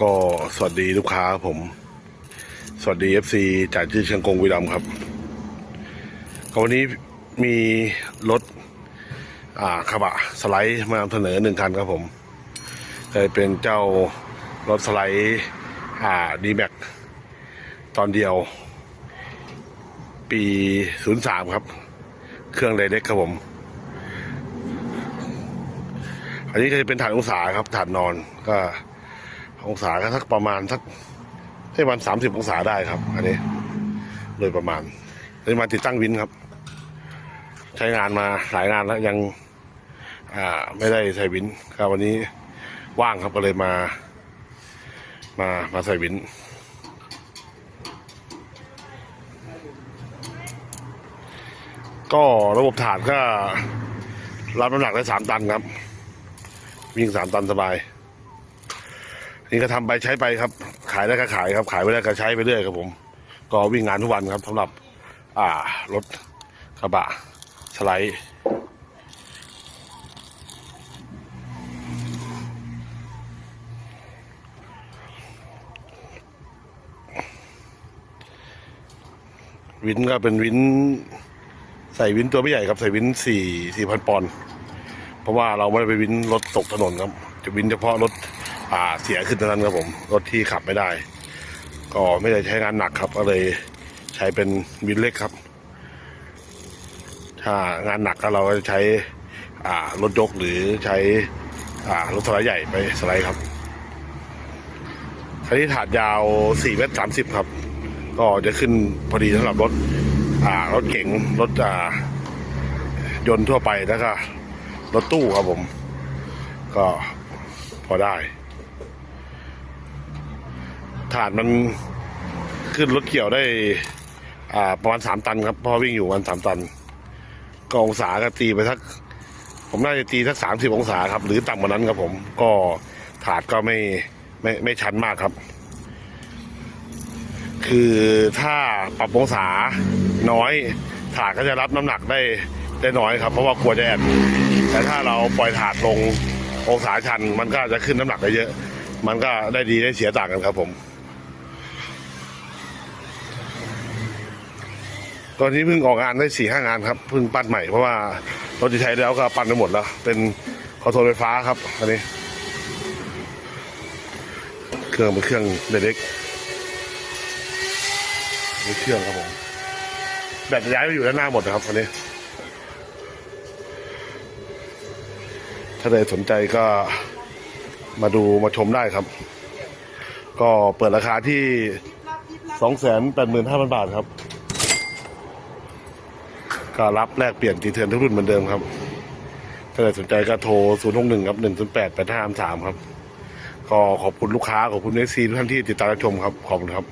ก็สวัสดีลูกค้าครับผม สวัสดี FC จากที่เชียงกงวีรัมครับก็วันนี้มีรถอ่าขบะสไลด์มานำเสนอหนึ่งคันครับผมเลยเป็นเจ้ารถสไลด์อ่าดีแม็กตอนเดียว ปี 03 ครับ เครื่องไดเล็กครับผม อันนี้จะเป็นฐานองศาครับฐานนอนก็ องศาก็สักประมาณสักให้วันสามสิบองศาได้ครับ อันนี้ โดยประมาณเลยมาติดตั้งวินครับ ใช้งานมาหลายงานแล้วยังอ่าไม่ได้ใส่วินครับวันนี้ว่างครับก็เลยมา มามาใส่วินก็ระบบฐานก็รับน้ำหนักได้สามตันครับ วิ่งสามตันสบาย นี่ก็ทำไปใช้ไปครับ ขายได้ก็ขายครับ ขายไม่ได้ก็ใช้ไปเรื่อยครับผม ก็วิ่งงานทุกวันครับสำหรับ อ่ารถกระบะสไลด์วินก็เป็นวิน ใส่วินตัวไม่ใหญ่ครับ ใส่วินสี่สี่พันปอนด์เพราะว่าเราไม่ได้ไปวินรถตกถนนครับ จะวินเฉพาะรถ อ่าเสียขึ้นเท่านั้นครับผม รถที่ขับไม่ได้ ก็ไม่ได้ใช้งานหนักครับ ก็เลยใช้เป็นวินเล็กครับ ถ้างานหนักก็เราก็จะใช้อ่ารถยกหรือใช้อ่ารถสไลด์ใหญ่ไปสไลด์ครับคันนี้ถาดยาว4เมตร30 ครับ ก็จะขึ้นพอดีสำหรับรถอ่ารถเก๋งรถอ่ายนต์ทั่วไปแล้วก็รถตู้ครับผม ก็พอได้ ถาดมันขึ้นรถเกี่ยวได้ อ่า ประมาณสามตันครับเพราะวิ่งอยู่ประมาณสามตัน ก็องศาก็ตีไปสัก ผมน่าจะตีสักสามสิบองศาครับ หรือต่ำกว่านั้นครับผม ก็ถาดก็ไม่ไม่ไม่ชันมากครับ คือถ้าปรับองศาน้อยถาดก็จะรับน้ำหนักได้ได้น้อยครับ เพราะว่ากลัวจะแอนแต่ถ้าเราปล่อยถาดลงองศาชัน มันก็จะขึ้นน้ำหนักได้เยอะ มันก็ได้ดีได้เสียต่างกันครับผม ตอนนี้เพิ่งออกงานได้สี่ห้างานครับเพิ่งปั้นใหม่เพราะว่ารถที่ใช้แล้วก็ปั้นไปหมดแล้ว เป็นคอนโทรลไฟฟ้าครับอันนี้ เครื่องเป็นเครื่องเล็กๆนี่เครื่องครับผมแบตย้ายไปอยู่ด้านหน้าหมดนะครับอันนี้ ถ้าใครสนใจก็มาดูมาชมได้ครับ ก็เปิดราคาที่สองแสนแปดหมื่นห้าพันบาทครับ ก็รับแลกเปลี่ยนตีเทิร์นทุกรุ่นเหมือนเดิมครับถ้าใครสนใจก็โทร 0 6 1 ครับ 1 0 8 8 5 3 ครับ ก็ขอบคุณลูกค้า ขอบคุณเอซีทุกท่านที่ติดตามรับชมครับ ขอบคุณครับ